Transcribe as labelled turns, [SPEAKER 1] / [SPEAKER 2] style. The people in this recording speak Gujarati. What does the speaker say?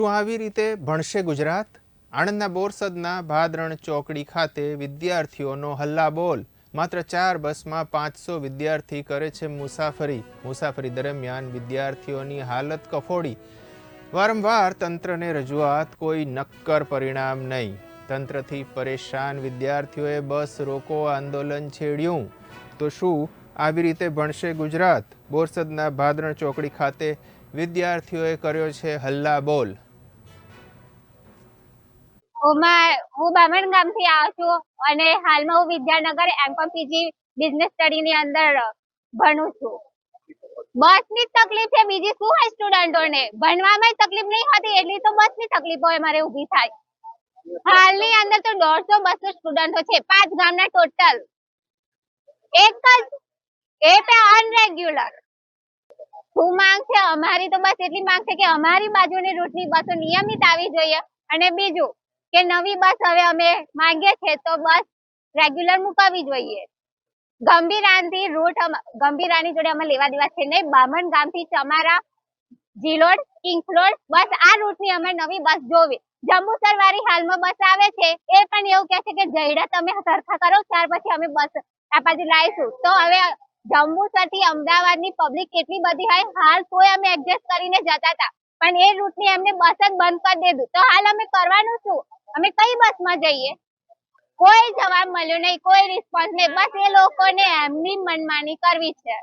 [SPEAKER 1] શું આવી રીતે ભણશે ગુજરાત? આણંદના બોરસદના ભાદરણ ચોકડી ખાતે વિદ્યાર્થીઓનો હલ્લાબોલ. માત્ર ચાર બસમાં પાંચસો વિદ્યાર્થી કરે છે મુસાફરી. મુસાફરી દરમિયાન વિદ્યાર્થીઓની હાલત કફોડી. વારંવાર તંત્રને રજૂઆત, કોઈ નક્કર પરિણામ નહીં. તંત્રથી પરેશાન વિદ્યાર્થીઓએ બસ રોકો, આંદોલન છેડ્યું. તો શું આવી રીતે ભણશે ગુજરાત? બોરસદના ભાદરણ ચોકડી ખાતે વિદ્યાર્થીઓએ કર્યો છે હલ્લાબોલ.
[SPEAKER 2] ઓમાં હું બામણ ગામથી આવું છું અને હાલમાં હું વિદ્યાનગર એમકોમ પીજી બિઝનેસ સ્ટડીની અંદર ભણું છું. બસની જ તકલીફ છે બીજી શું હોય સ્ટુડન્ટોને ભણવામાં તકલીફ નહીં હોતી, એટલી તો બસની તકલીફો મારે ઊભી થાય. હાલની અંદર તો દોઢસો બસો સ્ટુડન્ટો છે, પાંચ ગામના ટોટલ એક જ, એ પણ અનરેગ્યુલર શું માંગ છે અમારી તો બસ એટલી માંગ છે કે અમારી બાજુની રૂટની બસો નિયમિત આવી જોઈએ. અને બીજું કે નવી બસ હવે અમે માંગીએ છીએ તો બસ રેગ્યુલર મુકાવી જોઈએ. ગંભીરાનથી રૂટ ગંભીરાની જોડે અમે લેવા દેવા છે નહીં. બામણ ગામથી ચમારા જીલોડ કિંગફ્લોડ બસ આ રૂટની અમે નવી બસ જોવી. જંબુસર વાળી હાલમાં બસ આવે છે. એ પણ એવું કહે છે કે જયડા તમે સરખા કરો, ત્યાર પછી અમે બસ આ બાજુ લાવીશું. તો હવે જંબુસરથી અમદાવાદની પબ્લિક કેટલી બધી હોય? હાલ કોઈ અમે એડજસ્ટ કરીને જતા હતા. પણ એ રૂટની એમને બસ જ બંધ કરી દીધું. તો હાલ અમે કરવાનું શું? અમે કઈ બસમાં જઈએ? કોઈ જવાબ મળ્યો નહીં, કોઈ રિસ્પોન્સ નહીં. બસ એ લોકોને એમની મનમાની કરવી છે.